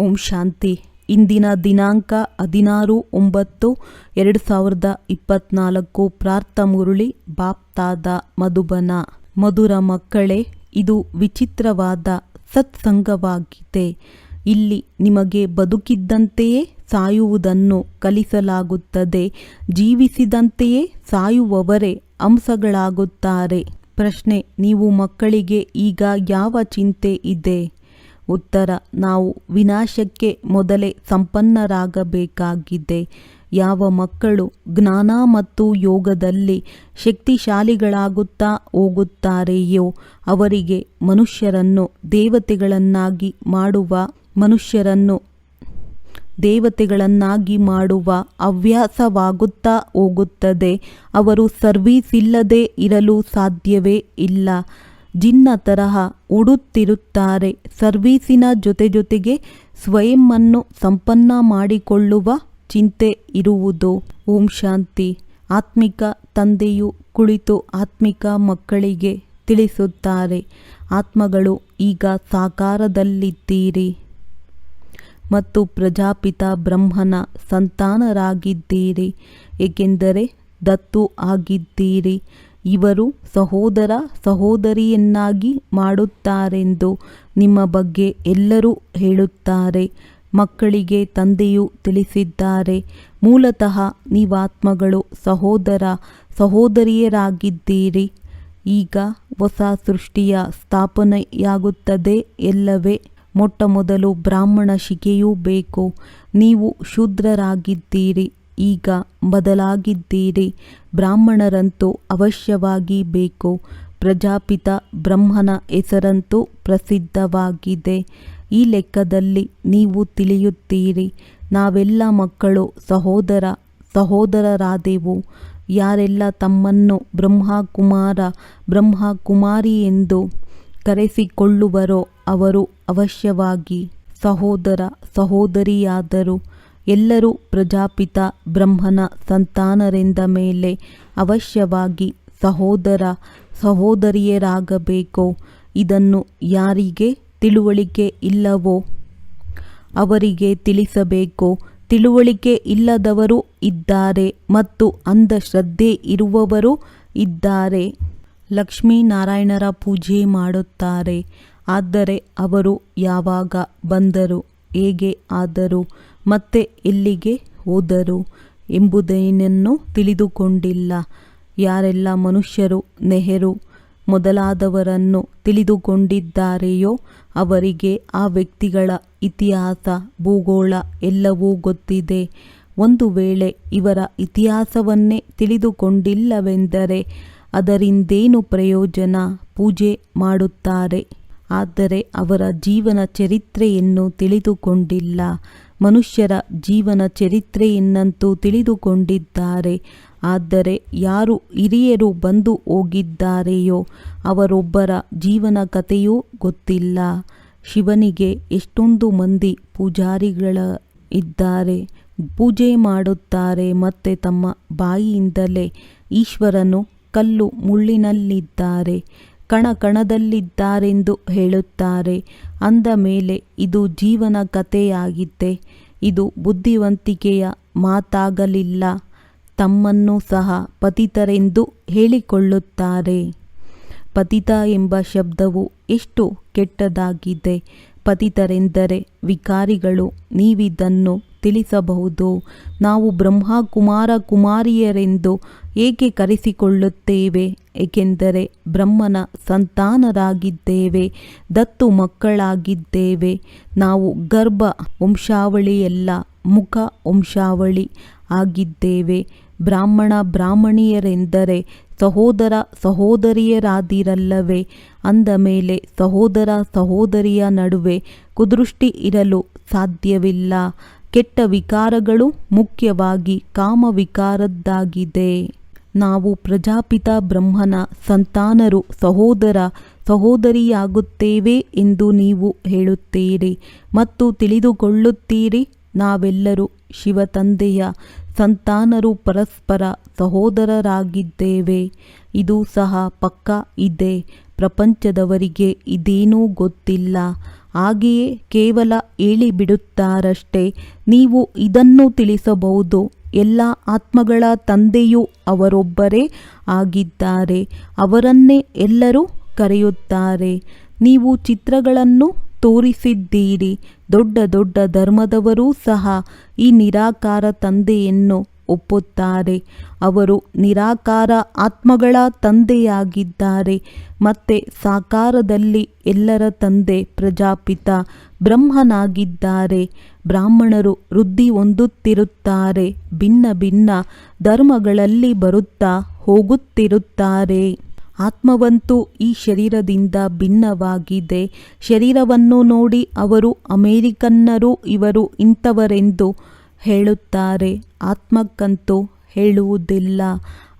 ಓಂ ಶಾಂತಿ. ಇಂದಿನ ದಿನಾಂಕ ಹದಿನಾರು ಒಂಬತ್ತು ಎರಡು ಸಾವಿರದ ಇಪ್ಪತ್ನಾಲ್ಕು. ಪ್ರಾರ್ಥ ಮುರುಳಿ, ಬಾಪ್ತಾದ ಮಧುಬನ. ಮಧುರ ಮಕ್ಕಳೇ, ಇದು ವಿಚಿತ್ರವಾದ ಸತ್ಸಂಗವಾಗಿದೆ. ಇಲ್ಲಿ ನಿಮಗೆ ಬದುಕಿದ್ದಂತೆಯೇ ಸಾಯುವುದನ್ನು ಕಲಿಸಲಾಗುತ್ತದೆ. ಜೀವಿಸಿದಂತೆಯೇ ಸಾಯುವವರೇ ಅಂಶಗಳಾಗುತ್ತಾರೆ. ಪ್ರಶ್ನೆ, ನೀವು ಮಕ್ಕಳಿಗೆ ಈಗ ಯಾವ ಚಿಂತೆ ಇದೆ? ಉತ್ತರ, ನಾವು ವಿನಾಶಕ್ಕೆ ಮೊದಲೇ ಸಂಪನ್ನರಾಗಬೇಕಾಗಿದೆ. ಯಾವ ಮಕ್ಕಳು ಜ್ಞಾನ ಮತ್ತು ಯೋಗದಲ್ಲಿ ಶಕ್ತಿಶಾಲಿಗಳಾಗುತ್ತಾ ಹೋಗುತ್ತಾರೆಯೋ, ಅವರಿಗೆ ಮನುಷ್ಯರನ್ನು ದೇವತೆಗಳನ್ನಾಗಿ ಮಾಡುವ, ಮನುಷ್ಯರನ್ನು ದೇವತೆಗಳನ್ನಾಗಿ ಮಾಡುವ ಹವ್ಯಾಸವಾಗುತ್ತಾ ಹೋಗುತ್ತದೆ. ಅವರು ಸರ್ವೀಸ್ ಇಲ್ಲದೆ ಇರಲು ಸಾಧ್ಯವೇ ಇಲ್ಲ. ಜಿನ್ನ ತರಹ ಉಡುತ್ತಿರುತ್ತಾರೆ. ಸರ್ವೀಸಿನ ಜೊತೆ ಜೊತೆಗೆ ಸ್ವಯಂವನ್ನು ಸಂಪನ್ನ ಮಾಡಿಕೊಳ್ಳುವ ಚಿಂತೆ ಇರುವುದು. ಓಂ ಶಾಂತಿ. ಆತ್ಮಿಕ ತಂದೆಯು ಕುಳಿತು ಆತ್ಮಿಕ ಮಕ್ಕಳಿಗೆ ತಿಳಿಸುತ್ತಾರೆ. ಆತ್ಮಗಳು ಈಗ ಸಾಕಾರದಲ್ಲಿದ್ದೀರಿ. ಮತ್ತು ಪ್ರಜಾಪಿತ ಬ್ರಹ್ಮನ ಸಂತಾನರಾಗಿದ್ದೀರಿ. ಏಕೆಂದರೆ ದತ್ತು ಆಗಿದ್ದೀರಿ. ಇವರು ಸಹೋದರ ಸಹೋದರಿಯನ್ನಾಗಿ ಮಾಡುತ್ತಾರೆಂದು ನಿಮ್ಮ ಬಗ್ಗೆ ಎಲ್ಲರೂ ಹೇಳುತ್ತಾರೆ. ಮಕ್ಕಳಿಗೆ ತಂದೆಯು ತಿಳಿಸಿದ್ದಾರೆ. ಮೂಲತಃ ನೀವಾತ್ಮಗಳು ಸಹೋದರ ಸಹೋದರಿಯರಾಗಿದ್ದೀರಿ. ಈಗ ಹೊಸ ಸೃಷ್ಟಿಯ ಸ್ಥಾಪನೆಯಾಗುತ್ತದೆ ಎಲ್ಲವೇ. ಮೊಟ್ಟ ಮೊದಲು ಬ್ರಾಹ್ಮಣ ಶಿಕೆಯೂ ಬೇಕು. ನೀವು ಶೂದ್ರರಾಗಿದ್ದೀರಿ. ಈಗ ಬದಲಾಗಿದ್ದೀರಿ. ಬ್ರಾಹ್ಮಣರಂತೂ ಅವಶ್ಯವಾಗಿ ಬೇಕು. ಪ್ರಜಾಪಿತ ಬ್ರಹ್ಮನ ಹೆಸರಂತೂ ಪ್ರಸಿದ್ಧವಾಗಿದೆ. ಈ ಲೆಕ್ಕದಲ್ಲಿ ನೀವು ತಿಳಿಯುತ್ತೀರಿ. ನಾವೆಲ್ಲ ಮಕ್ಕಳು ಸಹೋದರ ಸಹೋದರರಾದೆವು. ಯಾರೆಲ್ಲ ತಮ್ಮನ್ನು ಬ್ರಹ್ಮಕುಮಾರ, ಬ್ರಹ್ಮಕುಮಾರಿ ಎಂದು ಕರೆಸಿಕೊಳ್ಳುವರೋ ಅವರು ಅವಶ್ಯವಾಗಿ ಸಹೋದರ ಸಹೋದರಿಯಾದರು. ಎಲ್ಲರೂ ಪ್ರಜಾಪಿತ ಬ್ರಹ್ಮನ ಸಂತಾನರೆಂದ ಮೇಲೆ ಅವಶ್ಯವಾಗಿ ಸಹೋದರ ಸಹೋದರಿಯರಾಗಬೇಕೋ? ಇದನ್ನು ಯಾರಿಗೆ ತಿಳುವಳಿಕೆ ಇಲ್ಲವೋ? ಅವರಿಗೆ ತಿಳಿಸಬೇಕು? ತಿಳುವಳಿಕೆ ಇಲ್ಲದವರು ಇದ್ದಾರೆ ಮತ್ತು ಅಂಧಶ್ರದ್ಧೆ ಇರುವವರು ಇದ್ದಾರೆ. ಲಕ್ಷ್ಮೀನಾರಾಯಣರ ಪೂಜೆ ಮಾಡುತ್ತಾರೆ. ಆದರೆ ಅವರು ಯಾವಾಗ ಬಂದರು? ಹೇಗೆ ಆದರು? ಮತ್ತೆ ಎಲ್ಲಿಗೆ ಹೋದರು ಎಂಬುದೇನನ್ನು ತಿಳಿದುಕೊಂಡಿಲ್ಲ. ಯಾರೆಲ್ಲ ಮನುಷ್ಯರು, ನೆಹರು ಮೊದಲಾದವರನ್ನು ತಿಳಿದುಕೊಂಡಿದ್ದಾರೆಯೋ ಅವರಿಗೆ ಆ ವ್ಯಕ್ತಿಗಳ ಇತಿಹಾಸ, ಭೂಗೋಳ ಎಲ್ಲವೂ ಗೊತ್ತಿದೆ. ಒಂದು ವೇಳೆ ಇವರ ಇತಿಹಾಸವನ್ನೇ ತಿಳಿದುಕೊಂಡಿಲ್ಲವೆಂದರೆ ಅದರಿಂದೇನು ಪ್ರಯೋಜನ? ಪೂಜೆ ಮಾಡುತ್ತಾರೆ. ಆದರೆ ಅವರ ಜೀವನ ಚರಿತ್ರೆಯನ್ನು ತಿಳಿದುಕೊಂಡಿಲ್ಲ. ಮನುಷ್ಯರ ಜೀವನ ಚರಿತ್ರೆಯನ್ನಂತೂ ತಿಳಿದುಕೊಂಡಿದ್ದಾರೆ. ಆದರೆ ಯಾರು ಹಿರಿಯರು ಬಂದು ಹೋಗಿದ್ದಾರೆಯೋ ಅವರೊಬ್ಬರ ಜೀವನ ಕಥೆಯೂ ಗೊತ್ತಿಲ್ಲ. ಶಿವನಿಗೆ ಎಷ್ಟೊಂದು ಮಂದಿ ಪೂಜಾರಿಗಳ ಇದ್ದಾರೆ. ಪೂಜೆ ಮಾಡುತ್ತಾರೆ ಮತ್ತು ತಮ್ಮ ಬಾಯಿಯಿಂದಲೇ ಈಶ್ವರನು ಕಲ್ಲು ಮುಳ್ಳಿನಲ್ಲಿದ್ದಾರೆ. ಕಣ ಕಣದಲ್ಲಿದ್ದಾರೆಂದು ಹೇಳುತ್ತಾರೆ. ಅಂದ ಮೇಲೆ ಇದು ಜೀವನ ಕಥೆಯಾಗಿದ್ದೆ. ಇದು ಬುದ್ಧಿವಂತಿಕೆಯ ಮಾತಾಗಲಿಲ್ಲ. ತಮ್ಮನ್ನು ಸಹ ಪತಿತರೆಂದು ಹೇಳಿಕೊಳ್ಳುತ್ತಾರೆ. ಪತಿತ ಎಂಬ ಶಬ್ದವು ಎಷ್ಟು ಕೆಟ್ಟದಾಗಿದೆ. ಪತಿತರೆಂದರೆ ವಿಕಾರಿಗಳು ನೀವಿದನ್ನು ತಿಳಿಸಬಹುದು. ನಾವು ಬ್ರಹ್ಮ ಕುಮಾರ ಕುಮಾರಿಯರೆಂದು ಏಕೆ ಕರೆಸಿಕೊಳ್ಳುತ್ತೇವೆ? ಏಕೆಂದರೆ ಬ್ರಹ್ಮನ ಸಂತಾನರಾಗಿದ್ದೇವೆ, ದತ್ತು ಮಕ್ಕಳಾಗಿದ್ದೇವೆ. ನಾವು ಗರ್ಭ ವಂಶಾವಳಿಯಲ್ಲ, ಮುಖ ವಂಶಾವಳಿ ಆಗಿದ್ದೇವೆ. ಬ್ರಾಹ್ಮಣ ಬ್ರಾಹ್ಮಣಿಯರೆಂದರೆ ಸಹೋದರ ಸಹೋದರಿಯರಾದಿರಲ್ಲವೇ? ಅಂದ ಮೇಲೆ ಸಹೋದರ ಸಹೋದರಿಯ ನಡುವೆ ಕುದೃಷ್ಟಿ ಇರಲು ಸಾಧ್ಯವಿಲ್ಲ. ಕೆಟ್ಟ ವಿಕಾರಗಳು ಮುಖ್ಯವಾಗಿ ಕಾಮವಿಕಾರದ್ದಾಗಿದೆ. ನಾವು ಪ್ರಜಾಪಿತ ಬ್ರಹ್ಮನ ಸಂತಾನರು ಸಹೋದರ ಸಹೋದರಿಯಾಗುತ್ತೇವೆ ಎಂದು ನೀವು ಹೇಳುತ್ತೀರಿ ಮತ್ತು ತಿಳಿದುಕೊಳ್ಳುತ್ತೀರಿ, ನಾವೆಲ್ಲರೂ ಶಿವತಂದೆಯ ಸಂತಾನರು ಪರಸ್ಪರ ಸಹೋದರರಾಗಿದ್ದೇವೆ. ಇದು ಸಹ ಪಕ್ಕ ಇದೆ, ಪ್ರಪಂಚದವರಿಗೆ ಇದೇನೂ ಗೊತ್ತಿಲ್ಲ. ಹಾಗೆಯೇ ಕೇವಲ ಹೇಳಿಬಿಡುತ್ತಾರಷ್ಟೇ. ನೀವು ಇದನ್ನು ತಿಳಿಸಬಹುದು. ಎಲ್ಲ ಆತ್ಮಗಳ ತಂದೆಯೂ ಅವರೊಬ್ಬರೇ ಆಗಿದ್ದಾರೆ. ಅವರನ್ನೇ ಎಲ್ಲರೂ ಕರೆಯುತ್ತಾರೆ. ನೀವು ಚಿತ್ರಗಳನ್ನು ತೋರಿಸಿದ್ದೀರಿ. ದೊಡ್ಡ ದೊಡ್ಡ ಧರ್ಮದವರೂ ಸಹ ಈ ನಿರಾಕಾರ ತಂದೆಯನ್ನು ಒಪ್ಪುತ್ತಾರೆ. ಅವರು ನಿರಾಕಾರ ಆತ್ಮಗಳ ತಂದೆಯಾಗಿದ್ದಾರೆ. ಮತ್ತೆ ಸಾಕಾರದಲ್ಲಿ ಎಲ್ಲರ ತಂದೆ ಪ್ರಜಾಪಿತ ಬ್ರಹ್ಮನಾಗಿದ್ದಾರೆ. ಬ್ರಾಹ್ಮಣರು ವೃದ್ಧಿ ಹೊಂದುತ್ತಿರುತ್ತಾರೆ. ಭಿನ್ನ ಭಿನ್ನ ಧರ್ಮಗಳಲ್ಲಿ ಬರುತ್ತಾ ಹೋಗುತ್ತಿರುತ್ತಾರೆ. ಆತ್ಮವಂತೂ ಈ ಶರೀರದಿಂದ ಭಿನ್ನವಾಗಿದೆ. ಶರೀರವನ್ನು ನೋಡಿ ಅವರು ಅಮೇರಿಕನ್ನರು, ಇವರು ಇಂಥವರೆಂದು ಹೇಳುತ್ತಾರೆ. ಆತ್ಮಕ್ಕಂತೂ ಹೇಳುವುದಿಲ್ಲ.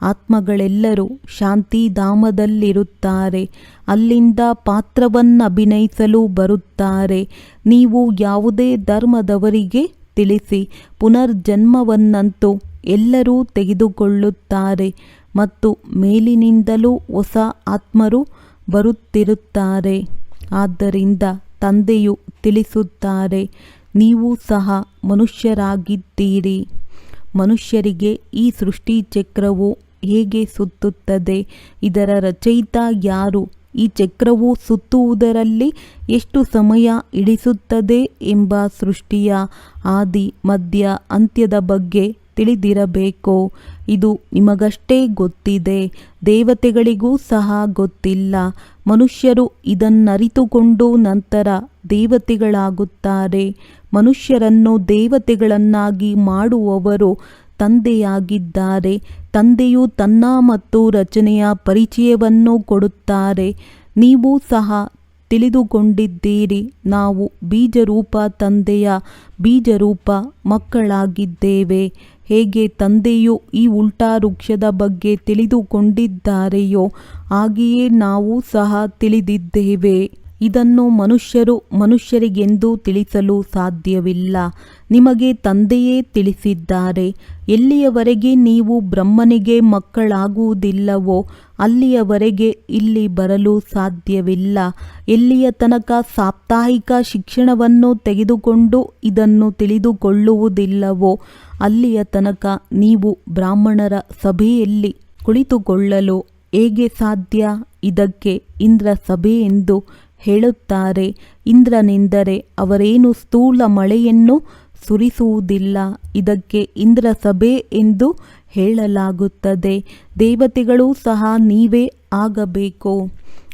ಆತ್ಮಗಳೆಲ್ಲರೂ ಶಾಂತಿಧಾಮದಲ್ಲಿರುತ್ತಾರೆ. ಅಲ್ಲಿಂದ ಪಾತ್ರವನ್ನು ಅಭಿನಯಿಸಲು ಬರುತ್ತಾರೆ. ನೀವು ಯಾವುದೇ ಧರ್ಮದವರಿಗೆ ತಿಳಿಸಿ ಪುನರ್ಜನ್ಮವನ್ನಂತೂ ಎಲ್ಲರೂ ತೆಗೆದುಕೊಳ್ಳುತ್ತಾರೆ ಮತ್ತು ಮೇಲಿನಿಂದಲೂ ಹೊಸ ಆತ್ಮರು ಬರುತ್ತಿರುತ್ತಾರೆ. ಆದ್ದರಿಂದ ತಂದೆಯು ತಿಳಿಸುತ್ತಾರೆ, ನೀವು ಸಹ ಮನುಷ್ಯರಾಗಿದ್ದೀರಿ. ಮನುಷ್ಯರಿಗೆ ಈ ಸೃಷ್ಟಿ ಚಕ್ರವು ಹೇಗೆ ಸುತ್ತುತ್ತದೆ? ಇದರ ರಚಯಿತ ಯಾರು? ಈ ಚಕ್ರವು ಸುತ್ತುವುದರಲ್ಲಿ ಎಷ್ಟು ಸಮಯ ಇಳಿಸುತ್ತದೆ ಎಂಬ ಸೃಷ್ಟಿಯ ಆದಿ, ಮಧ್ಯ, ಅಂತ್ಯದ ಬಗ್ಗೆ ತಿಳಿದಿರಬೇಕು. ಇದು ನಿಮಗಷ್ಟೇ ಗೊತ್ತಿದೆ. ದೇವತೆಗಳಿಗೂ ಸಹ ಗೊತ್ತಿಲ್ಲ. ಮನುಷ್ಯರು ಇದನ್ನರಿತುಕೊಂಡು ನಂತರ ದೇವತೆಗಳಾಗುತ್ತಾರೆ. ಮನುಷ್ಯರನ್ನು ದೇವತೆಗಳನ್ನಾಗಿ ಮಾಡುವವರು ತಂದೆಯಾಗಿದ್ದಾರೆ. ತಂದೆಯು ತನ್ನ ಮತ್ತು ರಚನೆಯ ಪರಿಚಯವನ್ನು ಕೊಡುತ್ತಾರೆ. ನೀವು ಸಹ ತಿಳಿದುಕೊಂಡಿದ್ದೀರಿ, ನಾವು ಬೀಜರೂಪ ತಂದೆಯ ಬೀಜರೂಪ ಮಕ್ಕಳಾಗಿದ್ದೇವೆ. ಹೇಗೆ ತಂದೆಯು ಈ ಉಲ್ಟಾ ವೃಕ್ಷದ ಬಗ್ಗೆ ತಿಳಿದುಕೊಂಡಿದ್ದಾರೆಯೋ, ಹಾಗೆಯೇ ನಾವು ಸಹ ತಿಳಿದಿದ್ದೇವೆ. ಇದನ್ನು ಮನುಷ್ಯರು ಮನುಷ್ಯರಿಗೆಂದೂ ತಿಳಿಸಲು ಸಾಧ್ಯವಿಲ್ಲ. ನಿಮಗೆ ತಂದೆಯೇ ತಿಳಿಸಿದ್ದಾರೆ. ಎಲ್ಲಿಯವರೆಗೆ ನೀವು ಬ್ರಹ್ಮನಿಗೆ ಮಕ್ಕಳಾಗುವುದಿಲ್ಲವೋ, ಅಲ್ಲಿಯವರೆಗೆ ಇಲ್ಲಿ ಬರಲು ಸಾಧ್ಯವಿಲ್ಲ. ಎಲ್ಲಿಯ ತನಕ ಸಾಪ್ತಾಹಿಕ ಶಿಕ್ಷಣವನ್ನು ತೆಗೆದುಕೊಂಡು ಇದನ್ನು ತಿಳಿದುಕೊಳ್ಳುವುದಿಲ್ಲವೋ, ಅಲ್ಲಿಯ ತನಕ ನೀವು ಬ್ರಾಹ್ಮಣರ ಸಭೆಯಲ್ಲಿ ಕುಳಿತುಕೊಳ್ಳಲು ಹೇಗೆ ಸಾಧ್ಯ? ಇದಕ್ಕೆ ಇಂದ್ರ ಸಭೆ ಎಂದು ಹೇಳುತ್ತಾರೆ ಇಂದ್ರನೆಂದರೆ ಅವರೇನು ಸ್ಥೂಲ ಮಳೆಯನ್ನು ಸುರಿಸುವುದಿಲ್ಲ? ಇದಕ್ಕೆ ಇಂದ್ರ ಸಭೆ ಎಂದು ಹೇಳಲಾಗುತ್ತದೆ. ದೇವತೆಗಳು ಸಹ ನೀವೇ ಆಗಬೇಕು.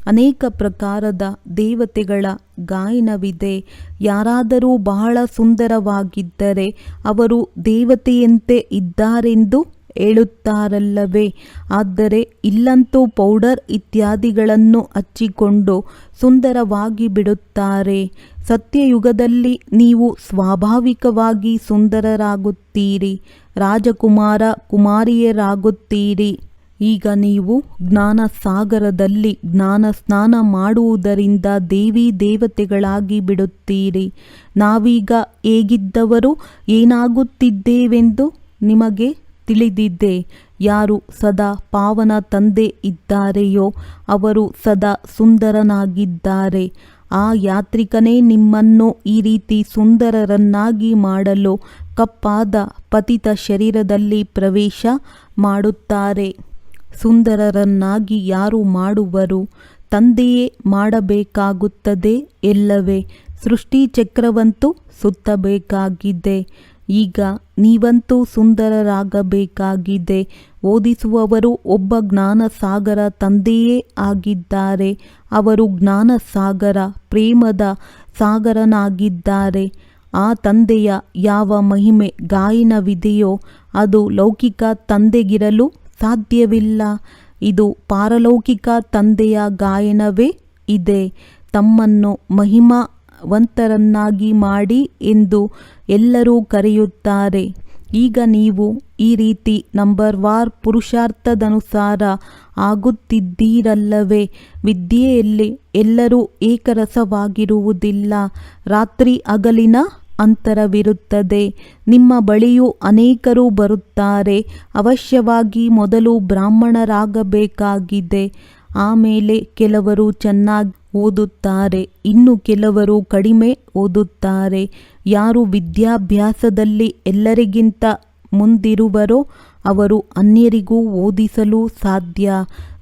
ಅನೇಕ ಪ್ರಕಾರದ ದೇವತೆಗಳ ಗಾಯನವಿದೆ. ಯಾರಾದರೂ ಬಹಳ ಸುಂದರವಾಗಿದ್ದರೆ ಅವರು ದೇವತೆಯಂತೆ ಇದ್ದಾರೆಂದು ಹೇಳುತ್ತಾರಲ್ಲವೇ? ಆದರೆ ಇಲ್ಲಂತೂ ಪೌಡರ್ ಇತ್ಯಾದಿಗಳನ್ನು ಹಚ್ಚಿಕೊಂಡು ಸುಂದರವಾಗಿ ಬಿಡುತ್ತಾರೆ. ಸತ್ಯಯುಗದಲ್ಲಿ ನೀವು ಸ್ವಾಭಾವಿಕವಾಗಿ ಸುಂದರರಾಗುತ್ತೀರಿ, ರಾಜಕುಮಾರ ಕುಮಾರಿಯರಾಗುತ್ತೀರಿ. ಈಗ ನೀವು ಜ್ಞಾನ ಸಾಗರದಲ್ಲಿ ಜ್ಞಾನ ಸ್ನಾನ ಮಾಡುವುದರಿಂದ ದೇವಿ ದೇವತೆಗಳಾಗಿ ಬಿಡುತ್ತೀರಿ. ನಾವೀಗ ಹೇಗಿದ್ದವರು ಏನಾಗುತ್ತಿದ್ದೇವೆಂದು ನಿಮಗೆ ತಿಳಿದಿದ್ದೆ. ಯಾರು ಸದಾ ಪಾವನ ತಂದೆ ಇದ್ದಾರೆಯೋ ಅವರು ಸದಾ ಸುಂದರನಾಗಿದ್ದಾರೆ. ಆ ಯಾತ್ರಿಕನೇ ನಿಮ್ಮನ್ನು ಈ ರೀತಿ ಸುಂದರರನ್ನಾಗಿ ಮಾಡಲು ಕಪ್ಪಾದ ಪತಿತ ಶರೀರದಲ್ಲಿ ಪ್ರವೇಶ ಮಾಡುತ್ತಾರೆ. ಸುಂದರರನ್ನಾಗಿ ಯಾರು ಮಾಡುವರು? ತಂದೆಯೇ ಮಾಡಬೇಕಾಗುತ್ತದೆ ಎಲ್ಲವೇ? ಸೃಷ್ಟಿ ಚಕ್ರವಂತೂ ಸುತ್ತಬೇಕಾಗಿದೆ. ಈಗ ನೀವಂತೂ ಸುಂದರರಾಗಬೇಕಾಗಿದೆ. ಓದಿಸುವವರು ಒಬ್ಬ ಜ್ಞಾನಸಾಗರ ತಂದೆಯೇ ಆಗಿದ್ದಾರೆ. ಅವರು ಜ್ಞಾನಸಾಗರ, ಪ್ರೇಮದ ಸಾಗರನಾಗಿದ್ದಾರೆ. ಆ ತಂದೆಯ ಯಾವ ಮಹಿಮೆ ಗಾಯನವಿದೆಯೋ ಅದು ಲೌಕಿಕ ತಂದೆಗಿರಲು ಸಾಧ್ಯವಿಲ್ಲ. ಇದು ಪಾರಲೌಕಿಕ ತಂದೆಯ ಗಾಯನವೇ ಇದೆ. ತಮ್ಮನ್ನು ಮಹಿಮಾವಂತರನ್ನಾಗಿ ಮಾಡಿ ಎಂದು ಎಲ್ಲರೂ ಕರೆಯುತ್ತಾರೆ. ಈಗ ನೀವು ಈ ರೀತಿ ನಂಬರ್ ವಾರ್ ಪುರುಷಾರ್ಥದನುಸಾರ ಆಗುತ್ತಿದ್ದೀರಲ್ಲವೇ? ವಿದ್ಯೆಯಲ್ಲಿ ಎಲ್ಲರೂ ಏಕರಸವಾಗಿರುವುದಿಲ್ಲ. ರಾತ್ರಿ ಹಗಲಿನ ಅಂತರವಿರುತ್ತದೆ. ನಿಮ್ಮ ಬಳಿಯೂ ಅನೇಕರು ಬರುತ್ತಾರೆ. ಅವಶ್ಯವಾಗಿ ಮೊದಲು ಬ್ರಾಹ್ಮಣರಾಗಬೇಕಾಗಿದೆ. ಆಮೇಲೆ ಕೆಲವರು ಚೆನ್ನಾಗಿ ಓದುತ್ತಾರೆ. ಇನ್ನು ಕೆಲವರು ಕಡಿಮೆ ಓದುತ್ತಾರೆ. ಯಾರು ವಿದ್ಯಾಭ್ಯಾಸದಲ್ಲಿ ಎಲ್ಲರಿಗಿಂತ ಮುಂದಿರುವರೋ ಅವರು ಅನ್ಯರಿಗೂ ಓದಿಸಲು ಸಾಧ್ಯ.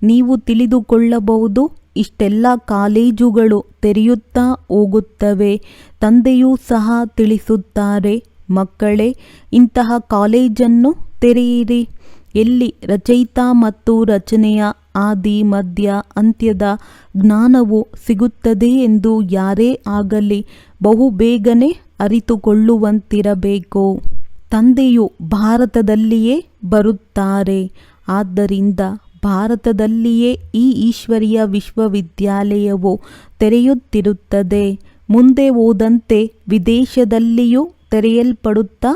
ನೀವು ತಿಳಿದುಕೊಳ್ಳಬಹುದು, ಇಷ್ಟೆಲ್ಲ ಕಾಲೇಜುಗಳು ತೆರೆಯುತ್ತಾ ಹೋಗುತ್ತವೆ. ತಂದೆಯೂ ಸಹ ತಿಳಿಸುತ್ತಾರೆ, ಮಕ್ಕಳೇ, ಇಂತಹ ಕಾಲೇಜನ್ನು ತೆರೆಯಿರಿ. ಎಲ್ಲಿ ರಚಯಿತ ಮತ್ತು ರಚನೆಯ ಆದಿ, ಮಧ್ಯ, ಅಂತ್ಯದ ಜ್ಞಾನವು ಸಿಗುತ್ತದೆ ಎಂದು ಯಾರೇ ಆಗಲಿ ಬಹುಬೇಗನೆ ಅರಿತುಕೊಳ್ಳುವಂತಿರಬೇಕು. ತಂದೆಯು ಭಾರತದಲ್ಲಿಯೇ ಬರುತ್ತಾರೆ. ಆದ್ದರಿಂದ ಭಾರತದಲ್ಲಿಯೇ ಈ ಈಶ್ವರಿಯ ವಿಶ್ವವಿದ್ಯಾಲಯವು ತೆರೆಯುತ್ತಿರುತ್ತದೆ. ಮುಂದೆ ಹೋದಂತೆ ವಿದೇಶದಲ್ಲಿಯೂ ತೆರೆಯಲ್ಪಡುತ್ತಾ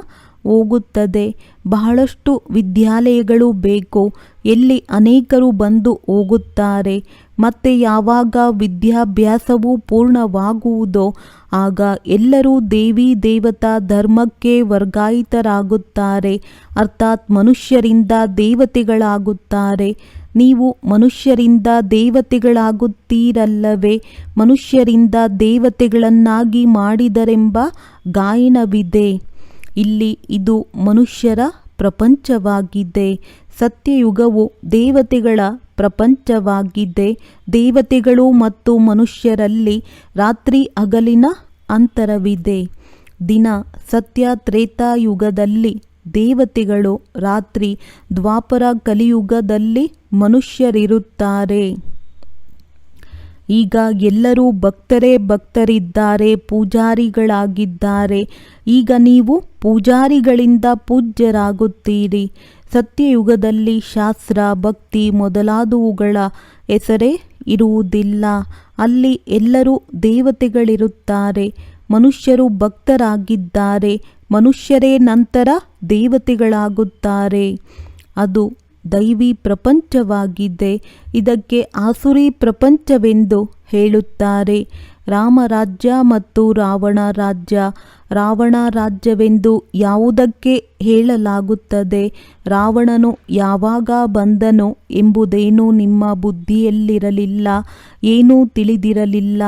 ಹೋಗುತ್ತದೆ. ಬಹಳಷ್ಟು ವಿದ್ಯಾಲಯಗಳು ಬೇಕು. ಎಲ್ಲಿ ಅನೇಕರು ಬಂದು ಹೋಗುತ್ತಾರೆ. ಮತ್ತೆ ಯಾವಾಗ ವಿದ್ಯಾಭ್ಯಾಸವು ಪೂರ್ಣವಾಗುವುದೋ, ಆಗ ಎಲ್ಲರೂ ದೇವಿ ದೇವತಾ ಧರ್ಮಕ್ಕೆ ವರ್ಗಾಯಿತರಾಗುತ್ತಾರೆ. ಅರ್ಥಾತ್ ಮನುಷ್ಯರಿಂದ ದೇವತೆಗಳಾಗುತ್ತಾರೆ. ನೀವು ಮನುಷ್ಯರಿಂದ ದೇವತೆಗಳಾಗುತ್ತೀರಲ್ಲವೇ? ಮನುಷ್ಯರಿಂದ ದೇವತೆಗಳನ್ನಾಗಿ ಮಾಡಿದರೆಂಬ ಗಾಯನವಿದೆ. ಇಲ್ಲಿ ಇದು ಮನುಷ್ಯರ ಪ್ರಪಂಚವಾಗಿದೆ. ಸತ್ಯಯುಗವು ದೇವತೆಗಳ ಪ್ರಪಂಚವಾಗಿದೆ. ದೇವತೆಗಳು ಮತ್ತು ಮನುಷ್ಯರಲ್ಲಿ ರಾತ್ರಿ ಹಗಲಿನ ಅಂತರವಿದೆ. ದಿನ ಸತ್ಯ ತ್ರೇತಾಯುಗದಲ್ಲಿ ದೇವತೆಗಳು, ರಾತ್ರಿ ದ್ವಾಪರ ಕಲಿಯುಗದಲ್ಲಿ ಮನುಷ್ಯರಿರುತ್ತಾರೆ. ಈಗ ಎಲ್ಲರೂ ಭಕ್ತರೇ ಭಕ್ತರಿದ್ದಾರೆ, ಪೂಜಾರಿಗಳಾಗಿದ್ದಾರೆ. ಈಗ ನೀವು ಪೂಜಾರಿಗಳಿಂದ ಪೂಜ್ಯರಾಗುತ್ತೀರಿ. ಸತ್ಯಯುಗದಲ್ಲಿ ಶಾಸ್ತ್ರ, ಭಕ್ತಿ ಮೊದಲಾದವುಗಳ ಹೆಸರೇ ಇರುವುದಿಲ್ಲ. ಅಲ್ಲಿ ಎಲ್ಲರೂ ದೇವತೆಗಳಿರುತ್ತಾರೆ. ಮನುಷ್ಯರು ಭಕ್ತರಾಗಿದ್ದಾರೆ. ಮನುಷ್ಯರೇ ನಂತರ ದೇವತೆಗಳಾಗುತ್ತಾರೆ. ಅದು ದೈವಿ ಪ್ರಪಂಚವಾಗಿದೆ ಇದಕ್ಕೆ ಆಸುರಿ ಪ್ರಪಂಚವೆಂದು ಹೇಳುತ್ತಾರೆ. ರಾಮರಾಜ್ಯ ಮತ್ತು ರಾವಣ ರಾಜ್ಯ. ರಾವಣ ರಾಜ್ಯವೆಂದು ಯಾವುದಕ್ಕೆ ಹೇಳಲಾಗುತ್ತದೆ? ರಾವಣನು ಯಾವಾಗ ಬಂದನು ಎಂಬುದೇನೂ ನಿಮ್ಮ ಬುದ್ಧಿಯಲ್ಲಿರಲಿಲ್ಲ, ಏನೂ ತಿಳಿದಿರಲಿಲ್ಲ.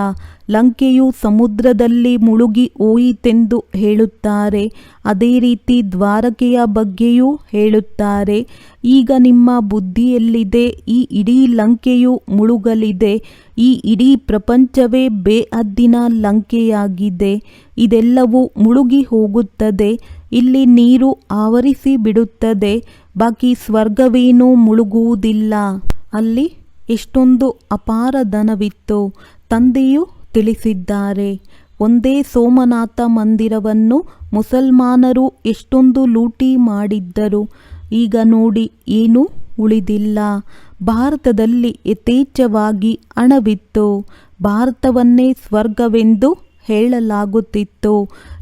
ಲಂಕೆಯು ಸಮುದ್ರದಲ್ಲಿ ಮುಳುಗಿ ಹೋಯಿತೆಂದು ಹೇಳುತ್ತಾರೆ, ಅದೇ ರೀತಿ ದ್ವಾರಕೆಯ ಬಗ್ಗೆಯೂ ಹೇಳುತ್ತಾರೆ. ಈಗ ನಿಮ್ಮ ಬುದ್ಧಿಯಲ್ಲಿದೆ, ಈ ಇಡೀ ಲಂಕೆಯು ಮುಳುಗಲಿದೆ, ಈ ಇಡೀ ಪ್ರಪಂಚವೇ ಬೇಅದ್ದಿನ ಲಂಕೆಯಾಗಿದೆ, ಇದೆಲ್ಲವೂ ಮುಳುಗಿ ಹೋಗುತ್ತದೆ. ಇಲ್ಲಿ ನೀರು ಆವರಿಸಿ ಬಿಡುತ್ತದೆ, ಬಾಕಿ ಸ್ವರ್ಗವೇನೂ ಮುಳುಗುವುದಿಲ್ಲ. ಅಲ್ಲಿ ಎಷ್ಟೊಂದು ಅಪಾರ ಧನವಿತ್ತು, ತಂದೆಯು ತಿಳಿಸಿದ್ದಾರೆ. ಒಂದೇ ಸೋಮನಾಥ ಮಂದಿರವನ್ನು ಮುಸಲ್ಮಾನರು ಎಷ್ಟೊಂದು ಲೂಟಿ ಮಾಡಿದ್ದರು. ಈಗ ನೋಡಿ, ಏನೂ ಉಳಿದಿಲ್ಲ. ಭಾರತದಲ್ಲಿ ಯಥೇಚ್ಛವಾಗಿ ಹಣವಿತ್ತು. ಭಾರತವನ್ನೇ ಸ್ವರ್ಗವೆಂದು ಹೇಳಲಾಗುತ್ತಿತ್ತು.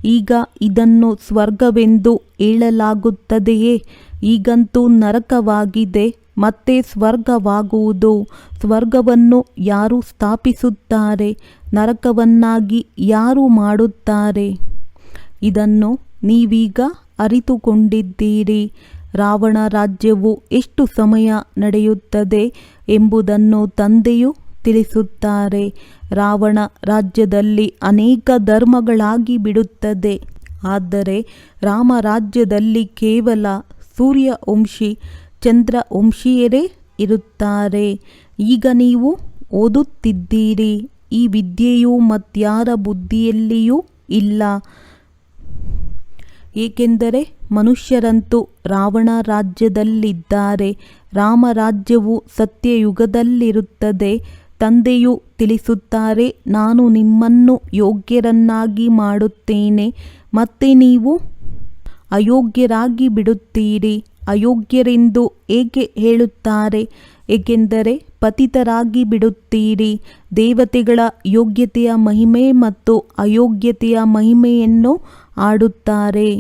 ಈಗ ಇದನ್ನು ಸ್ವರ್ಗವೆಂದು ಹೇಳಲಾಗುತ್ತದೆಯೇ? ಈಗಂತೂ ನರಕವಾಗಿದೆ, ಮತ್ತೆ ಸ್ವರ್ಗವಾಗುವುದು. ಸ್ವರ್ಗವನ್ನು ಯಾರು ಸ್ಥಾಪಿಸುತ್ತಾರೆ? ನರಕವನ್ನಾಗಿ ಯಾರು ಮಾಡುತ್ತಾರೆ? ಇದನ್ನು ನೀವೀಗ ಅರಿತುಕೊಂಡಿದ್ದೀರಿ. ರಾವಣ ರಾಜ್ಯವು ಎಷ್ಟು ಸಮಯ ನಡೆಯುತ್ತದೆ ಎಂಬುದನ್ನು ತಂದೆಯು ತಿಳಿಸುತ್ತಾರೆ ರಾವಣ ರಾಜ್ಯದಲ್ಲಿ ಅನೇಕ ಧರ್ಮಗಳಾಗಿ ಬಿಡುತ್ತದೆ. ಆದರೆ ರಾಮ ರಾಜ್ಯದಲ್ಲಿ ಕೇವಲ ಸೂರ್ಯ ವಂಶಿ ಚಂದ್ರ ವಂಶಿಯರೇ ಇರುತ್ತಾರೆ. ಈಗ ನೀವು ಓದುತ್ತಿದ್ದೀರಿ. ಈ ವಿದ್ಯೆಯು ಮತ್ಯಾರ ಬುದ್ಧಿಯಲ್ಲಿಯೂ ಇಲ್ಲ. ಏಕೆಂದರೆ ಮನುಷ್ಯರಂತೂ ರಾವಣ ರಾಜ್ಯದಲ್ಲಿದ್ದಾರೆ. ರಾಮ ರಾಜ್ಯವು ಸತ್ಯಯುಗದಲ್ಲಿರುತ್ತದೆ. ತಂದೆಯು ತಿಳಿಸುತ್ತಾರೆ, ನಾನು ನಿಮ್ಮನ್ನು ಯೋಗ್ಯರನ್ನಾಗಿ ಮಾಡುತ್ತೇನೆ, ಮತ್ತೆ ನೀವು ಅಯೋಗ್ಯರಾಗಿ ಬಿಡುತ್ತೀರಿ. ಅಯೋಗ್ಯರೆಂದು ಏಕೆ ಹೇಳುತ್ತಾರೆ? ಏಕೆಂದರೆ ಪತಿತರಾಗಿ ಬಿಡುತ್ತೀರಿ. ದೇವತೆಗಳ ಯೋಗ್ಯತೆಯ ಮಹಿಮೆ ಮತ್ತು ಅಯೋಗ್ಯತೆಯ ಮಹಿಮೆಯನ್ನು ಆಡುತ್ತಾರೆ.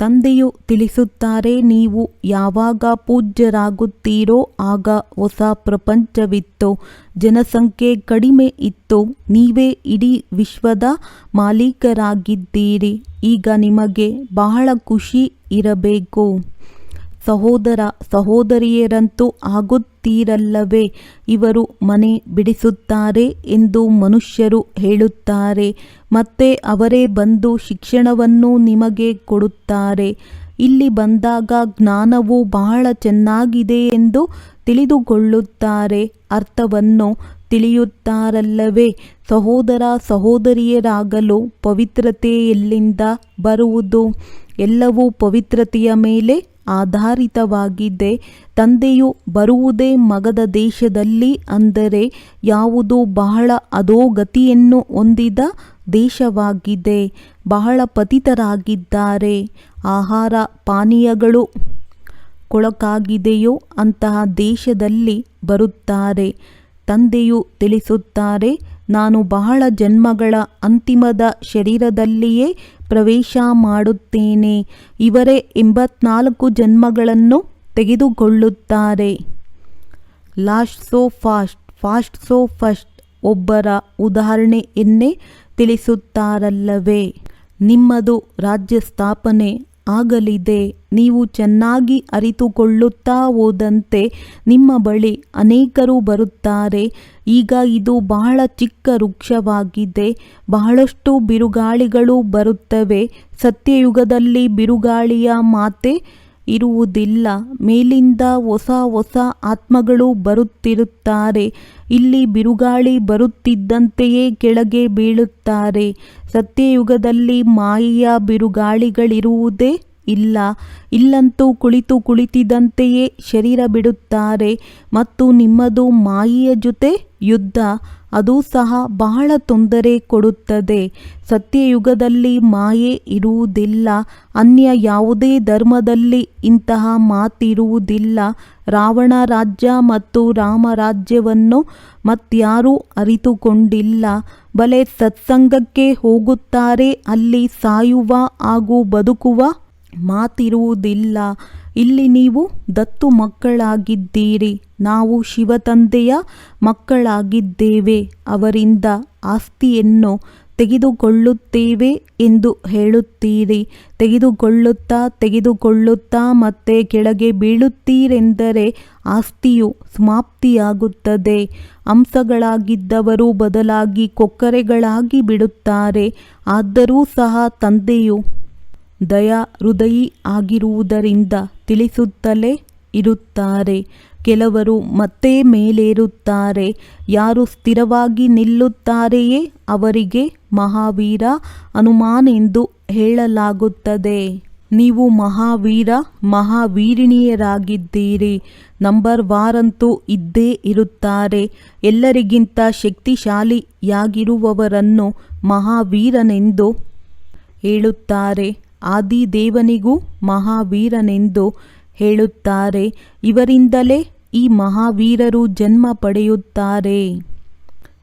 ತಂದೆಯು ತಿಳಿಸುತ್ತಾರೆ, ನೀವು ಯಾವಾಗ ಪೂಜ್ಯರಾಗುತ್ತೀರೋ ಆಗ ಹೊಸ ಪ್ರಪಂಚವಿತ್ತು, ಜನಸಂಖ್ಯೆ ಕಡಿಮೆ ಇತ್ತು, ನೀವೇ ಇಡೀ ವಿಶ್ವದ ಮಾಲೀಕರಾಗಿದ್ದೀರಿ, ಈಗ ನಿಮಗೆ ಬಹಳ ಖುಷಿ ಇರಬೇಕು. ಸಹೋದರ ಸಹೋದರಿಯರಂತೂ ಆಗುತ್ತೀರಲ್ಲವೇ? ಇವರು ಮನೆ ಬಿಡಿಸುತ್ತಾರೆ ಎಂದು ಮನುಷ್ಯರು ಹೇಳುತ್ತಾರೆ, ಮತ್ತೆ ಅವರೇ ಬಂದು ಶಿಕ್ಷಣವನ್ನು ನಿಮಗೆ ಕೊಡುತ್ತಾರೆ. ಇಲ್ಲಿ ಬಂದಾಗ ಜ್ಞಾನವು ಬಹಳ ಚೆನ್ನಾಗಿದೆ ಎಂದು ತಿಳಿದುಕೊಳ್ಳುತ್ತಾರೆ. ಅರ್ಥವನ್ನು ತಿಳಿಯುತ್ತಾರಲ್ಲವೇ? ಸಹೋದರ ಸಹೋದರಿಯರಾಗಲು ಪವಿತ್ರತೆ ಎಲ್ಲಿಂದ ಬರುವುದು ಎಲ್ಲವೂ ಪವಿತ್ರತೆಯ ಮೇಲೆ ಆಧಾರಿತವಾಗಿದೆ ತಂದೆಯು ಬರುವುದೇ ಮಗದ ದೇಶದಲ್ಲಿ ಅಂದರೆ ಯಾವುದು ಬಹಳ ಅಧೋಗತಿಯನ್ನು ಹೊಂದಿದ ದೇಶವಾಗಿದೆ. ಬಹಳ ಪತಿತರಾಗಿದ್ದಾರೆ. ಆಹಾರ ಪಾನೀಯಗಳು ಕೊಳಕಾಗಿದೆಯೋ ಅಂತಹ ದೇಶದಲ್ಲಿ ಬರುತ್ತಾರೆ. ತಂದೆಯು ತಿಳಿಸುತ್ತಾರೆ, ನಾನು ಬಹಳ ಜನ್ಮಗಳ ಅಂತಿಮದ ಶರೀರದಲ್ಲಿಯೇ ಪ್ರವೇಶ ಮಾಡುತ್ತೇನೆ. ಇವರೇ ಎಂಬತ್ನಾಲ್ಕು ಜನ್ಮಗಳನ್ನು ತೆಗೆದುಕೊಳ್ಳುತ್ತಾರೆ. Last so fast fast so first ಒಬ್ಬರ ಉದಾಹರಣೆಯನ್ನೇ ತಿಳಿಸುತ್ತಾರಲ್ಲವೇ? ನಿಮ್ಮದು ರಾಜ್ಯ ಸ್ಥಾಪನೆ ಆಗಲಿದೆ. ನೀವು ಚೆನ್ನಾಗಿ ಅರಿತುಕೊಳ್ಳುತ್ತಾ ಹೋದಂತೆ ನಿಮ್ಮ ಬಳಿ ಅನೇಕರು ಬರುತ್ತಾರೆ. ಈಗ ಇದು ಬಹಳ ಚಿಕ್ಕ ವೃಕ್ಷವಾಗಿದೆ. ಬಹಳಷ್ಟು ಬಿರುಗಾಳಿಗಳು ಬರುತ್ತವೆ. ಸತ್ಯಯುಗದಲ್ಲಿ ಬಿರುಗಾಳಿಯ ಮಾತೆ ಇರುವುದಿಲ್ಲ. ಮೇಲಿಂದ ಹೊಸ ಹೊಸ ಆತ್ಮಗಳು ಬರುತ್ತಿರುತ್ತಾರೆ. ಇಲ್ಲಿ ಬಿರುಗಾಳಿ ಬರುತ್ತಿದ್ದಂತೆಯೇ ಕೆಳಗೆ ಬೀಳುತ್ತಾರೆ. ಸತ್ಯಯುಗದಲ್ಲಿ ಮಾಯೆಯ ಬಿರುಗಾಳಿಗಳಿರುವುದೇ? ಇಲ್ಲ, ಇಲ್ಲಂತೂ ಕುಳಿತು ಕುಳಿತಿದ್ದಂತೆಯೇ ಶರೀರ ಬಿಡುತ್ತಾರೆ. ಮತ್ತು ನಿಮ್ಮದು ಮಾಯಿಯ ಜೊತೆ ಯುದ್ಧ, ಅದು ಸಹ ಬಹಳ ತೊಂದರೆ ಕೊಡುತ್ತದೆ. ಸತ್ಯಯುಗದಲ್ಲಿ ಮಾಯೆ ಇರುವುದಿಲ್ಲ, ಅನ್ಯ ಯಾವುದೇ ಧರ್ಮದಲ್ಲಿ ಇಂತಹ ಮಾತಿರುವುದಿಲ್ಲ. ರಾವಣ ರಾಜ್ಯ ಮತ್ತು ರಾಮ ರಾಜ್ಯವನ್ನು ಮತ್ಯಾರೂ ಅರಿತುಕೊಂಡಿಲ್ಲ. ಬಲೆ ಸತ್ಸಂಗಕ್ಕೆ ಹೋಗುತ್ತಾರೆ, ಅಲ್ಲಿ ಸಾಯುವ ಹಾಗೂ ಬದುಕುವ ಮಾತಿರುವುದಿಲ್ಲ. ಇಲ್ಲಿ ನೀವು ದತ್ತು ಮಕ್ಕಳಾಗಿದ್ದೀರಿ. ನಾವು ಶಿವತಂದೆಯ ಮಕ್ಕಳಾಗಿದ್ದೇವೆ. ಅವರಿಂದ ಆಸ್ತಿಯನ್ನು ತೆಗೆದುಕೊಳ್ಳುತ್ತೇವೆ ಎಂದು ಹೇಳುತ್ತೀರಿ. ತೆಗೆದುಕೊಳ್ಳುತ್ತಾ ತೆಗೆದುಕೊಳ್ಳುತ್ತಾ ಮತ್ತೆ ಕೆಳಗೆ ಬೀಳುತ್ತೀರೆಂದರೆ ಆಸ್ತಿಯು ಸಮಾಪ್ತಿಯಾಗುತ್ತದೆ. ಅಂಶಗಳಾಗಿದ್ದವರು ಬದಲಾಗಿ ಕೊಕ್ಕರೆಗಳಾಗಿ ಬಿಡುತ್ತಾರೆ. ಆದರೂ ಸಹ ತಂದೆಯು ದಯಾ ಹೃದಯಿ ಆಗಿರುವುದರಿಂದ ತಿಳಿಸುತ್ತಲೇ ಇರುತ್ತಾರೆ. ಕೆಲವರು ಮತ್ತೆ ಮೇಲೇರುತ್ತಾರೆ. ಯಾರು ಸ್ಥಿರವಾಗಿ ನಿಲ್ಲುತ್ತಾರೆಯೇ ಅವರಿಗೆ ಮಹಾವೀರ ಹನುಮಾನೆಂದು ಹೇಳಲಾಗುತ್ತದೆ. ನೀವು ಮಹಾವೀರ, ಮಹಾವೀರಿಣಿಯರಾಗಿದ್ದೀರಿ. ನಂಬರ್ ವಾರಂತೂ ಇದ್ದೇ ಇರುತ್ತಾರೆ. ಎಲ್ಲರಿಗಿಂತ ಶಕ್ತಿಶಾಲಿಯಾಗಿರುವವರನ್ನು ಮಹಾವೀರನೆಂದು ಹೇಳುತ್ತಾರೆ. ಆದಿದೇವನಿಗೂ ಮಹಾವೀರನೆಂದು ಹೇಳುತ್ತಾರೆ, ಇವರಿಂದಲೇ ಈ ಮಹಾವೀರರು ಜನ್ಮ ಪಡೆಯುತ್ತಾರೆ.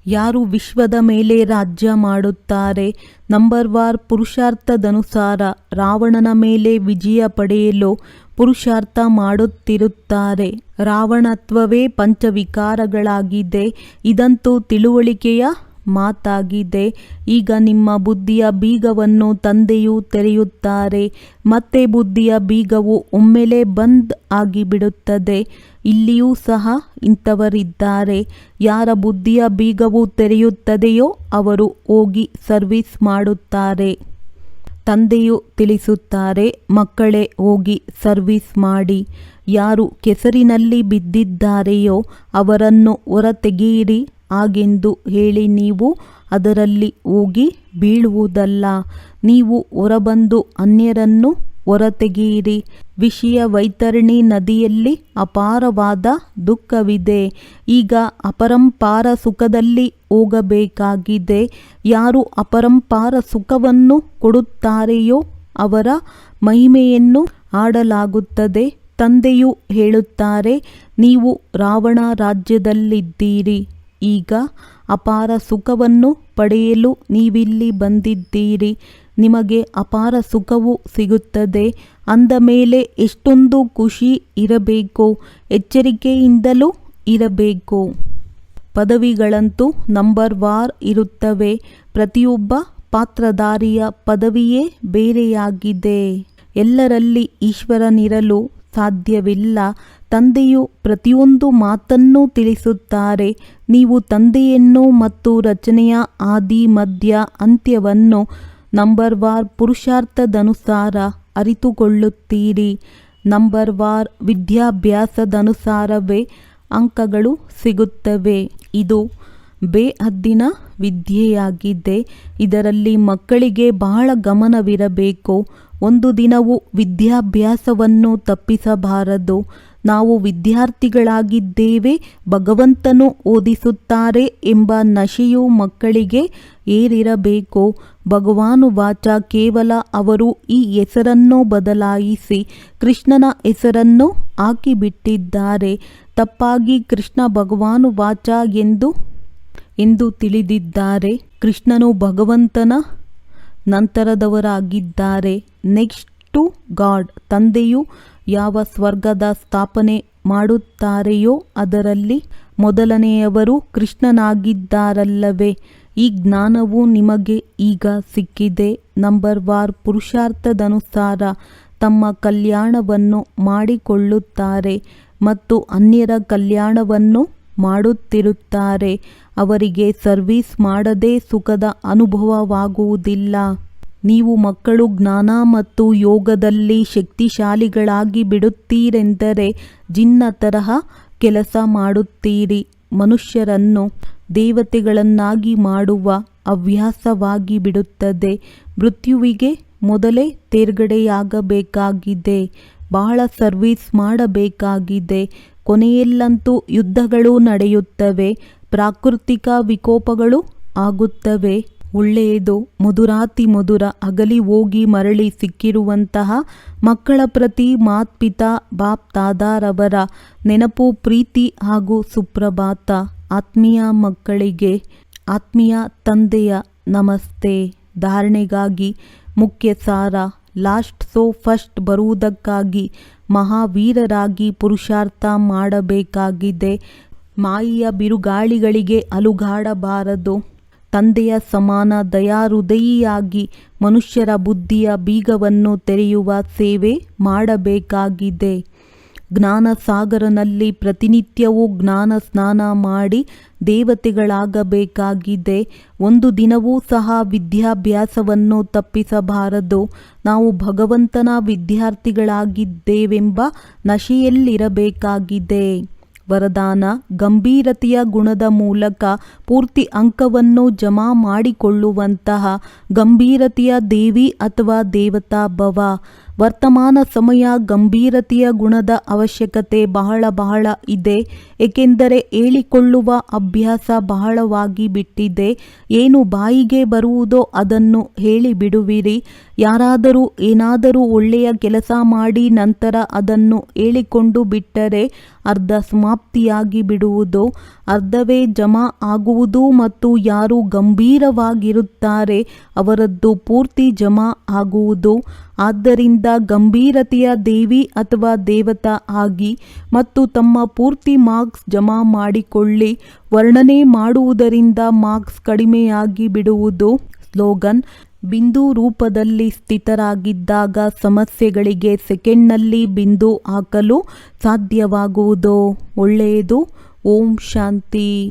ಯಾರು ವಿಶ್ವದ ಮೇಲೆ ರಾಜ್ಯ ಮಾಡುತ್ತಾರೆ, ನಂಬರ್ ವಾರ್ ಪುರುಷಾರ್ಥದನುಸಾರ ರಾವಣನ ಮೇಲೆ ವಿಜಯ ಪಡೆಯಲು ಪುರುಷಾರ್ಥ ಮಾಡುತ್ತಿರುತ್ತಾರೆ. ರಾವಣತ್ವವೇ ಪಂಚವಿಕಾರಗಳಾಗಿದೆ, ಇದಂತೂ ತಿಳುವಳಿಕೆಯ ಮಾತಾಗಿದೆ. ಈಗ ನಿಮ್ಮ ಬುದ್ಧಿಯ ಬೀಗವನ್ನು ತಂದೆಯು ತೆರೆಯುತ್ತಾರೆ. ಮತ್ತೆ ಬುದ್ಧಿಯ ಬೀಗವು ಒಮ್ಮೆಲೆ ಬಂದ್ ಆಗಿಬಿಡುತ್ತದೆ. ಇಲ್ಲಿಯೂ ಸಹ ಇಂಥವರಿದ್ದಾರೆ. ಯಾರ ಬುದ್ಧಿಯ ಬೀಗವು ತೆರೆಯುತ್ತದೆಯೋ ಅವರು ಹೋಗಿ ಸರ್ವಿಸ್ ಮಾಡುತ್ತಾರೆ. ತಂದೆಯು ತಿಳಿಸುತ್ತಾರೆ, ಮಕ್ಕಳೇ ಹೋಗಿ ಸರ್ವಿಸ್ ಮಾಡಿ. ಯಾರು ಕೆಸರಿನಲ್ಲಿ ಬಿದ್ದಿದ್ದಾರೆಯೋ ಅವರನ್ನು ಹೊರತೆಗೆಯಿರಿ. ಹಾಗೆಂದು ಹೇಳಿ ನೀವು ಅದರಲ್ಲಿ ಹೋಗಿ ಬೀಳುವುದಲ್ಲ. ನೀವು ಹೊರಬಂದು ಅನ್ಯರನ್ನು ಹೊರತೆಗೆಯಿರಿ. ವಿಷಯ ವೈತರಣಿ ನದಿಯಲ್ಲಿ ಅಪಾರವಾದ ದುಃಖವಿದೆ. ಈಗ ಅಪರಂಪಾರ ಸುಖದಲ್ಲಿ ಹೋಗಬೇಕಾಗಿದೆ. ಯಾರು ಅಪರಂಪಾರ ಸುಖವನ್ನು ಕೊಡುತ್ತಾರೆಯೋ ಅವರ ಮಹಿಮೆಯನ್ನು ಆಡಲಾಗುತ್ತದೆ ತಂದೆಯು ಹೇಳುತ್ತಾರೆ, ನೀವು ರಾವಣ ರಾಜ್ಯದಲ್ಲಿದ್ದೀರಿ. ಈಗ ಅಪಾರ ಸುಖವನ್ನು ಪಡೆಯಲು ನೀವಿಲ್ಲಿ ಬಂದಿದ್ದೀರಿ. ನಿಮಗೆ ಅಪಾರ ಸುಖವು ಸಿಗುತ್ತದೆ. ಅಂದ ಮೇಲೆ ಎಷ್ಟೊಂದು ಖುಷಿ ಇರಬೇಕು. ಎಚ್ಚರಿಕೆಯಿಂದಲೂ ಇರಬೇಕು. ಪದವಿಗಳಂತೂ ನಂಬರ್ ವಾರ್ ಇರುತ್ತವೆ. ಪ್ರತಿಯೊಬ್ಬ ಪಾತ್ರಧಾರಿಯ ಪದವಿಯೇ ಬೇರೆಯಾಗಿದೆ. ಎಲ್ಲರಲ್ಲಿ ಈಶ್ವರನಿರಲು ಸಾಧ್ಯವಿಲ್ಲ. ತಂದೆಯು ಪ್ರತಿಯೊಂದು ಮಾತನ್ನು ತಿಳಿಸುತ್ತಾರೆ. ನೀವು ತಂದೆಯನ್ನು ಮತ್ತು ರಚನೆಯ ಆದಿ ಮಧ್ಯ ಅಂತ್ಯವನ್ನು ನಂಬರ್ ವಾರ್ ಪುರುಷಾರ್ಥದನುಸಾರ ಅರಿತುಕೊಳ್ಳುತ್ತೀರಿ. ನಂಬರ್ ವಾರ್ ವಿದ್ಯಾಭ್ಯಾಸದನುಸಾರವೇ ಅಂಕಗಳು ಸಿಗುತ್ತವೆ. ಇದು ಬೇಹದ್ದಿನ ವಿದ್ಯೆಯಾಗಿದೆ. ಇದರಲ್ಲಿ ಮಕ್ಕಳಿಗೆ ಬಹಳ ಗಮನವಿರಬೇಕು. ಒಂದು ದಿನವೂ ವಿದ್ಯಾಭ್ಯಾಸವನ್ನು ತಪ್ಪಿಸಬಾರದು. ನಾವು ವಿದ್ಯಾರ್ಥಿಗಳಾಗಿದ್ದೇವೆ, ಭಗವಂತನು ಓದಿಸುತ್ತಾರೆ ಎಂಬ ನಶೆಯು ಮಕ್ಕಳಿಗೆ ಏರಿರಬೇಕು. ಭಗವಾನು ವಾಚ ಕೇವಲ ಅವರು ಈ ಹೆಸರನ್ನು ಬದಲಾಯಿಸಿ ಕೃಷ್ಣನ ಹೆಸರನ್ನು ಹಾಕಿಬಿಟ್ಟಿದ್ದಾರೆ. ತಪ್ಪಾಗಿ ಕೃಷ್ಣ ಭಗವಾನು ವಾಚ ಎಂದು ಎಂದು ತಿಳಿದಿದ್ದಾರೆ. ಕೃಷ್ಣನು ಭಗವಂತನ ನಂತರದವರಾಗಿದ್ದಾರೆ. ನೆಕ್ಸ್ಟ್ ಟು ಗಾಡ್ ತಂದೆಯು ಯಾವ ಸ್ವರ್ಗದ ಸ್ಥಾಪನೆ ಮಾಡುತ್ತಾರೆಯೋ ಅದರಲ್ಲಿ ಮೊದಲನೆಯವರು ಕೃಷ್ಣನಾಗಿದ್ದಾರಲ್ಲವೇ. ಈ ಜ್ಞಾನವು ನಿಮಗೆ ಈಗ ಸಿಕ್ಕಿದೆ. ನಂಬರ್ ವಾರ್ ಪುರುಷಾರ್ಥದನುಸಾರ ತಮ್ಮ ಕಲ್ಯಾಣವನ್ನು ಮಾಡಿಕೊಳ್ಳುತ್ತಾರೆ ಮತ್ತು ಅನ್ಯರ ಕಲ್ಯಾಣವನ್ನು ಮಾಡುತ್ತಿರುತ್ತಾರೆ. ಅವರಿಗೆ ಸರ್ವಿಸ್ ಮಾಡದೇ ಸುಖದ ಅನುಭವವಾಗುವುದಿಲ್ಲ. ನೀವು ಮಕ್ಕಳು ಜ್ಞಾನ ಮತ್ತು ಯೋಗದಲ್ಲಿ ಶಕ್ತಿಶಾಲಿಗಳಾಗಿ ಬಿಡುತ್ತೀರೆಂದರೆ ಜಿನ್ನ ತರಹ ಕೆಲಸ ಮಾಡುತ್ತೀರಿ. ಮನುಷ್ಯರನ್ನು ದೇವತೆಗಳನ್ನಾಗಿ ಮಾಡುವ ಹವ್ಯಾಸವಾಗಿ ಬಿಡುತ್ತದೆ. ಮೃತ್ಯುವಿಗೆ ಮೊದಲೇ ತೇರ್ಗಡೆಯಾಗಬೇಕಾಗಿದೆ. ಬಹಳ ಸರ್ವಿಸ್ ಮಾಡಬೇಕಾಗಿದೆ. ಕೊನೆಯಲ್ಲಂತೂ ಯುದ್ಧಗಳು ನಡೆಯುತ್ತವೆ. ಪ್ರಾಕೃತಿಕ ವಿಕೋಪಗಳು ಆಗುತ್ತವೆ. ಒಳ್ಳೆಯದು, ಮಧುರಾತಿ ಮಧುರ, ಅಗಲಿ ಹೋಗಿ ಮರಳಿ ಸಿಕ್ಕಿರುವಂತಹ ಮಕ್ಕಳ ಪ್ರತಿ ಮಾತ್ಪಿತಾ ಬಾಪ್ ತಾದಾರವರ ನೆನಪು, ಪ್ರೀತಿ ಹಾಗೂ ಸುಪ್ರಭಾತ. ಆತ್ಮೀಯ ಮಕ್ಕಳಿಗೆ, ಆತ್ಮೀಯ ತಂದೆಯ ನಮಸ್ತೆ. ಧಾರಣೆಗಾಗಿ ಮುಖ್ಯ ಸಾರ ಲಾಸ್ಟ್ ಸೋ ಫಸ್ಟ್ ಬರುವುದಕ್ಕಾಗಿ ಮಹಾವೀರರಾಗಿ ಪುರುಷಾರ್ಥ ಮಾಡಬೇಕಾಗಿದೆ. ಮಾಯಿಯ ಬಿರುಗಾಳಿಗಳಿಗೆ ಅಲುಗಾಡಬಾರದು. ತಂದೆಯ ಸಮಾನ ದಯಾಹೃದಯಿಯಾಗಿ ಮನುಷ್ಯರ ಬುದ್ಧಿಯ ಬೀಗವನ್ನು ತೆರೆಯುವ ಸೇವೆ ಮಾಡಬೇಕಾಗಿದೆ. ಜ್ಞಾನ ಸಾಗರನಲ್ಲಿ ಪ್ರತಿನಿತ್ಯವೂ ಜ್ಞಾನ ಸ್ನಾನ ಮಾಡಿ ದೇವತೆಗಳಾಗಬೇಕಾಗಿದೆ. ಒಂದು ದಿನವೂ ಸಹ ವಿದ್ಯಾಭ್ಯಾಸವನ್ನು ತಪ್ಪಿಸಬಾರದು. ನಾವು ಭಗವಂತನ ವಿದ್ಯಾರ್ಥಿಗಳಾಗಿದ್ದೇವೆಂಬ ನಶೆಯಲ್ಲಿರಬೇಕಾಗಿದೆ. ವರದಾನ ಗಂಭೀರತೆಯ ಗುಣದ ಮೂಲಕ ಪೂರ್ತಿ ಅಂಕವನ್ನು ಜಮಾ ಮಾಡಿಕೊಳ್ಳುವಂತಹ ಗಂಭೀರತೆಯ ದೇವಿ ಅಥವಾ ದೇವತಾ ಭವ. ವರ್ತಮಾನ ಸಮಯ ಗಂಭೀರತೆಯ ಗುಣದ ಅವಶ್ಯಕತೆ ಬಹಳ ಬಹಳ ಇದೆ. ಏಕೆಂದರೆ ಹೇಳಿಕೊಳ್ಳುವ ಅಭ್ಯಾಸ ಬಹಳವಾಗಿ ಬಿಟ್ಟಿದೆ. ಏನು ಬಾಯಿಗೆ ಬರುವುದೋ ಅದನ್ನು ಹೇಳಿಬಿಡುವಿರಿ. ಯಾರಾದರೂ ಏನಾದರೂ ಒಳ್ಳೆಯ ಕೆಲಸ ಮಾಡಿ ನಂತರ ಅದನ್ನು ಹೇಳಿಕೊಂಡು ಬಿಟ್ಟರೆ ಅರ್ಧ ಸಮಾಪ್ತಿಯಾಗಿ ಬಿಡುವುದು, ಅರ್ಧವೇ ಜಮಾ ಆಗುವುದು ಮತ್ತು ಯಾರು ಗಂಭೀರವಾಗಿರುತ್ತಾರೆ ಅವರದ್ದು ಪೂರ್ತಿ ಜಮಾ ಆಗುವುದು, ಆದ್ದರಿಂದ ಗಂಭೀರತೆಯ ದೇವಿ ಅಥವಾ ದೇವತಾ ಆಗಿ ಮತ್ತು ತಮ್ಮ ಪೂರ್ತಿ ಮಾರ್ಕ್ಸ್ ಜಮಾ ಮಾಡಿಕೊಳ್ಳಿ, ವರ್ಣನೆ ಮಾಡುವುದರಿಂದ ಮಾರ್ಕ್ಸ್ ಕಡಿಮೆಯಾಗಿ ಬಿಡುವುದು, ಸ್ಲೋಗನ್ ಬಿಂದು ರೂಪದಲ್ಲಿ ಸ್ಥಿತರಾಗಿದ್ದಾಗ ಸಮಸ್ಯೆಗಳಿಗೆ ಸೆಕೆಂಡ್ನಲ್ಲಿ ಬಿಂದು ಹಾಕಲು ಸಾಧ್ಯವಾಗುವುದು. ಒಳ್ಳೆಯದು. ಓಂ ಶಾಂತಿ.